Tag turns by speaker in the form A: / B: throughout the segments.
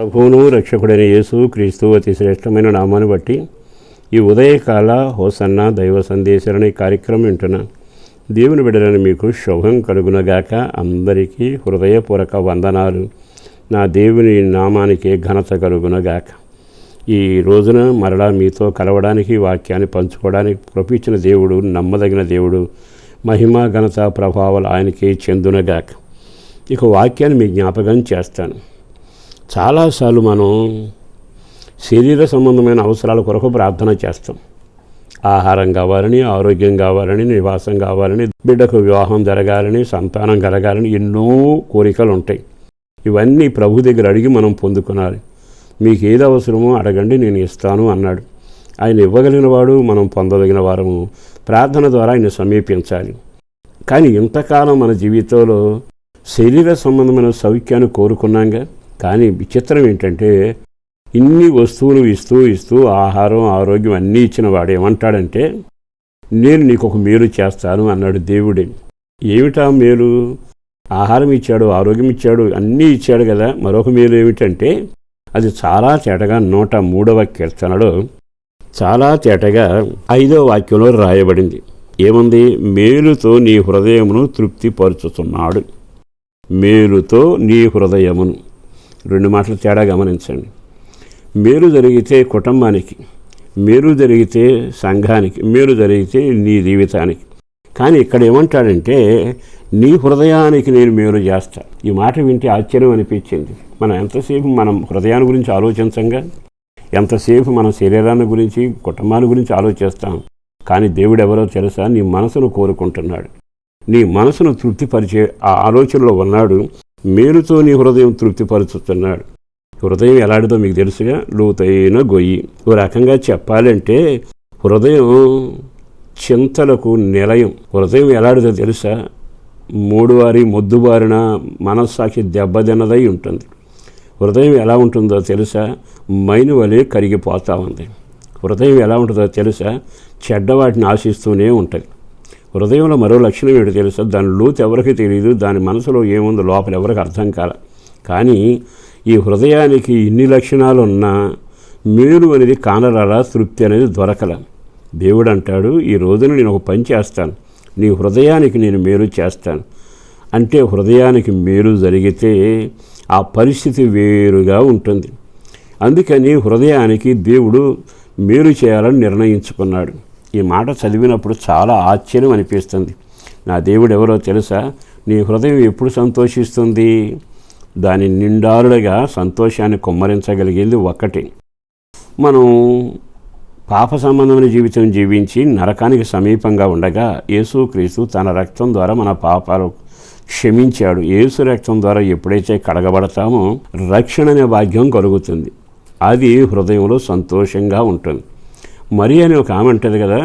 A: ప్రభువును రక్షకుడైన యేసు క్రీస్తు అతి శ్రేష్టమైన నామాన్ని బట్టి ఈ ఉదయకాల హోసన్న దైవ సందేశాలని కార్యక్రమం వింటున్నా దేవుని బిడ్డలని మీకు శుభం కలుగునగాక అందరికీ హృదయపూర్వక వందనాలు. నా దేవుని నామానికి ఘనత కలుగునగాక. ఈ రోజున మరలా మీతో కలవడానికి వాక్యాన్ని పంచుకోవడానికి కృపించిన దేవుడు నమ్మదగిన దేవుడు మహిమ ఘనత ప్రభావాలు ఆయనకి చెందునగాక. ఇక వాక్యాన్ని మీ జ్ఞాపకం చేస్తాను. చాలాసార్లు మనం శరీర సంబంధమైన అవసరాల కొరకు ప్రార్థన చేస్తాం. ఆహారం కావాలని ఆరోగ్యం కావాలని నివాసం కావాలని బిడ్డకు వివాహం జరగాలని సంతానం కలగాలని ఎన్నో కోరికలు ఉంటాయి. ఇవన్నీ ప్రభు దగ్గర అడిగి మనం పొందుకునాలి. మీకు ఏది అవసరమో అడగండి నేను ఇస్తాను అన్నాడు. ఆయన ఇవ్వగలిగిన వాడు మనం పొందదగిన వారము. ప్రార్థన ద్వారా ఆయన సమీపించాలి. కానీ ఇంతకాలం మన జీవితంలో శరీర సంబంధమైన సౌఖ్యాన్ని కోరుకున్నాంగా? కానీ విచిత్రం ఏంటంటే ఇన్ని వస్తువులు ఇస్తూ ఇస్తూ ఆహారం ఆరోగ్యం అన్నీ ఇచ్చిన వాడు ఏమంటాడంటే నేను నీకు ఒక మేలు చేస్తాను అన్నాడు దేవుడే. ఏమిటా మేలు? ఆహారం ఇచ్చాడు ఆరోగ్యం ఇచ్చాడు అన్నీ ఇచ్చాడు కదా. మరొక మేలు ఏమిటంటే అది చాలా తేటగా నూట మూడవ కీర్తనలో చాలా తేటగా ఐదో వాక్యంలో రాయబడింది. ఏముంది? మేలుతో నీ హృదయమును తృప్తిపరుచుతున్నాడు. మేలుతో నీ హృదయమును. రెండు మాటలు తేడా గమనించండి. మేలు జరిగితే కుటుంబానికి మేలు జరిగితే సంఘానికి మేలు జరిగితే నీ జీవితానికి. కానీ ఇక్కడ ఏమంటాడంటే నీ హృదయానికి నేను మేలు చేస్తా. ఈ మాట వింటే ఆశ్చర్యం అనిపించింది. మనం ఎంతసేపు మనం హృదయాన్ని గురించి ఆలోచించంగా? ఎంతసేపు మన శరీరాన్ని గురించి కుటుంబాన్ని గురించి ఆలోచిస్తాం? కానీ దేవుడు ఎవరో తెలుసా? నీ మనసును కోరుకుంటున్నాడు. నీ మనసును తృప్తిపరిచే ఆ ఆలోచనలో ఉన్నాడు. మేలుతో నీ హృదయం తృప్తిపరుచుతున్నాడు. హృదయం ఎలాంటిదో మీకు తెలుసుగా? లోతైన గొయ్యి. ఓ రకంగా చెప్పాలంటే హృదయం చింతలకు నిలయం. హృదయం ఎలాంటిదో తెలుసా? మూడువారి మొద్దుబారిన మనస్సాక్షి దెబ్బతిన్నదై ఉంటుంది. హృదయం ఎలా ఉంటుందో తెలుసా? మైను వలె కరిగిపోతూ ఉంది. హృదయం ఎలా ఉంటుందో తెలుసా? చెడ్డవాటిని ఆశిస్తూనే ఉంటుంది. హృదయంలో మరో లక్షణం ఏంటో తెలుసా? దాని లోతు ఎవరికి తెలియదు దాని మనసులో ఏముందో లోపల ఎవరికి అర్థం కాల. కానీ ఈ హృదయానికి ఇన్ని లక్షణాలు ఉన్నా మేలు అనేది కానరాల తృప్తి అనేది దొరకల. దేవుడు అంటాడు ఈ రోజున నేను ఒక పని చేస్తాను నీ హృదయానికి నేను మేలు చేస్తాను. అంటే హృదయానికి మేలు జరిగితే ఆ పరిస్థితి వేరుగా ఉంటుంది. అందుకని హృదయానికి దేవుడు మేలు చేయాలని నిర్ణయించుకున్నాడు. ఈ మాట చదివినప్పుడు చాలా ఆశ్చర్యం అనిపిస్తుంది. నా దేవుడు ఎవరో తెలుసా? నీ హృదయం ఎప్పుడు సంతోషిస్తుంది? దాని నిండారుడగా సంతోషాన్ని కుమ్మరించగలిగేది ఒక్కటి. మనం పాప సంబంధమైన జీవితం జీవించి నరకానికి సమీపంగా ఉండగా యేసుక్రీస్తు తన రక్తం ద్వారా మన పాపాలు క్షమించాడు. యేసు రక్తం ద్వారా ఎప్పుడైతే కడగబడతామో రక్షణ అనే భాగ్యం కలుగుతుంది. అది హృదయంలో సంతోషంగా ఉంటుంది. మరి అని ఒక ఆమె అంటది కదా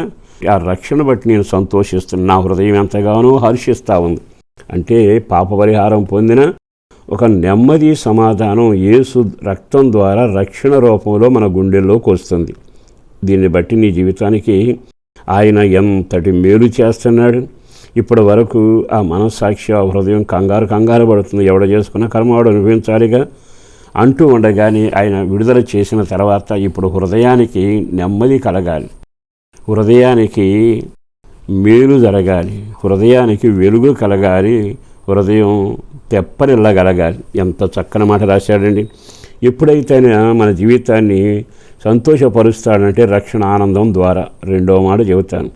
A: ఆ రక్షణ బట్టి నేను సంతోషిస్తున్నా నా హృదయం ఎంతగానో హర్షిస్తూ ఉంది. అంటే పాప పరిహారం పొందిన ఒక నెమ్మది సమాధానం యేసు రక్తం ద్వారా రక్షణ రూపంలో మన గుండెల్లోకి వస్తుంది దీన్ని బట్టి నీ జీవితానికి ఆయన ఎంతటి మేలు చేస్తున్నాడు. ఇప్పటి వరకు ఆ మనస్సాక్షి ఆ హృదయం కంగారు కంగారు పడుతుంది. ఎవడ చేసుకున్న కర్మవాడు అనుభవించాలిగా? అంటూ ఉండగానే ఆయన విడుదల చేసిన తర్వాత ఇప్పుడు హృదయానికి నెమ్మది కలగాలి. హృదయానికి మేలు జరగాలి. హృదయానికి వెలుగు కలగాలి. హృదయం తెప్పనిల్లగలగాలి. ఎంత చక్కని మాట రాశాడండి. ఎప్పుడైతే మన జీవితాన్ని సంతోషపరుస్తాడంటే రక్షణ ఆనందం ద్వారా రెండో మాట చెబుతాను.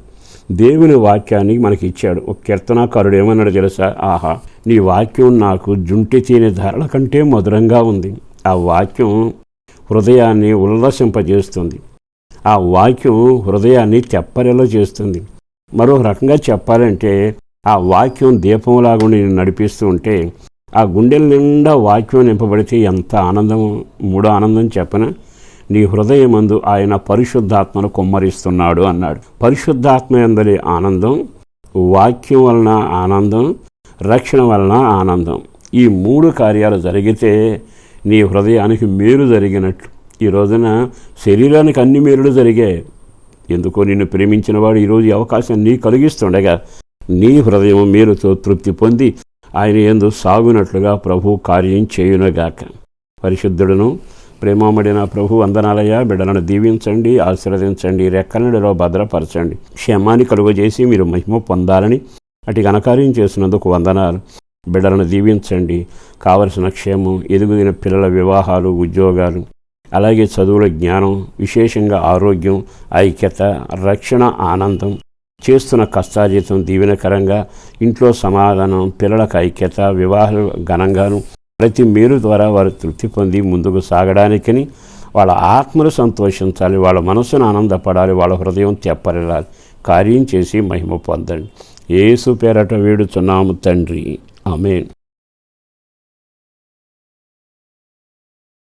A: దేవుని వాక్యాన్ని మనకి ఇచ్చాడు ఒక కీర్తనాకారుడు ఏమన్నాడు తెలుసా? ఆహా నీ వాక్యం నాకు జుంటి తేనె ధరల కంటే మధురంగా ఉంది. ఆ వాక్యం హృదయాన్ని ఉల్లసింపజేస్తుంది. ఆ వాక్యం హృదయాన్ని తెప్పరిలో చేస్తుంది. మరో రకంగా చెప్పాలంటే ఆ వాక్యం దీపంలాగా నేను నడిపిస్తూ ఉంటే ఆ గుండెల నిండా వాక్యం నింపబడితే ఎంత ఆనందం మూడో ఆనందం చెప్పన? నీ హృదయమందు ఆయన పరిశుద్ధాత్మను కుమ్మరిస్తున్నాడు అన్నాడు. పరిశుద్ధాత్మ ఎందరి ఆనందం? వాక్యం వలన ఆనందం రక్షణ వలన ఆనందం. ఈ మూడు కార్యాలు జరిగితే నీ హృదయానికి మేలు జరిగినట్లు. ఈ రోజున శరీరానికి అన్ని మేలులు జరిగాయి. ఎందుకో నిన్ను ప్రేమించిన వాడు ఈరోజు అవకాశం నీ కలిగిస్తుండగా నీ హృదయం మేలుతో తృప్తి పొంది ఆయన ఎందు సాగునట్లుగా ప్రభు కార్యం చేయునగాక. పరిశుద్ధుడును ప్రేమమడిన ప్రభు వందనాలయ బిడ్డలను దీవించండి ఆశీర్వదించండి రెక్కనడిలో భద్రపరచండి. క్షేమాన్ని కలుగజేసి మీరు మహిమ పొందాలని అటు ఘనకార్యం చేసినందుకు వందనాలు. బిడ్డలను దీవించండి. కావలసిన క్షేమం ఎదుగుదిన పిల్లల వివాహాలు ఉద్యోగాలు అలాగే చదువుల జ్ఞానం విశేషంగా ఆరోగ్యం ఐక్యత రక్షణ ఆనందం చేస్తున్న కష్టాజీతం దీవెనకరంగా ఇంట్లో సమాధానం పిల్లలకు ఐక్యత వివాహాలు ఘనంగాను ప్రతి మేలు ద్వారా వారు తృప్తి పొంది ముందుకు సాగడానికని వాళ్ళ ఆత్మను సంతోషించాలి వాళ్ళ మనసును ఆనందపడాలి వాళ్ళ హృదయం తెప్పరిల్లాలి కార్యం చేసి మహిమ పొందండి. ఏసు పేరట వేడుచున్నాము తండ్రి. Amen.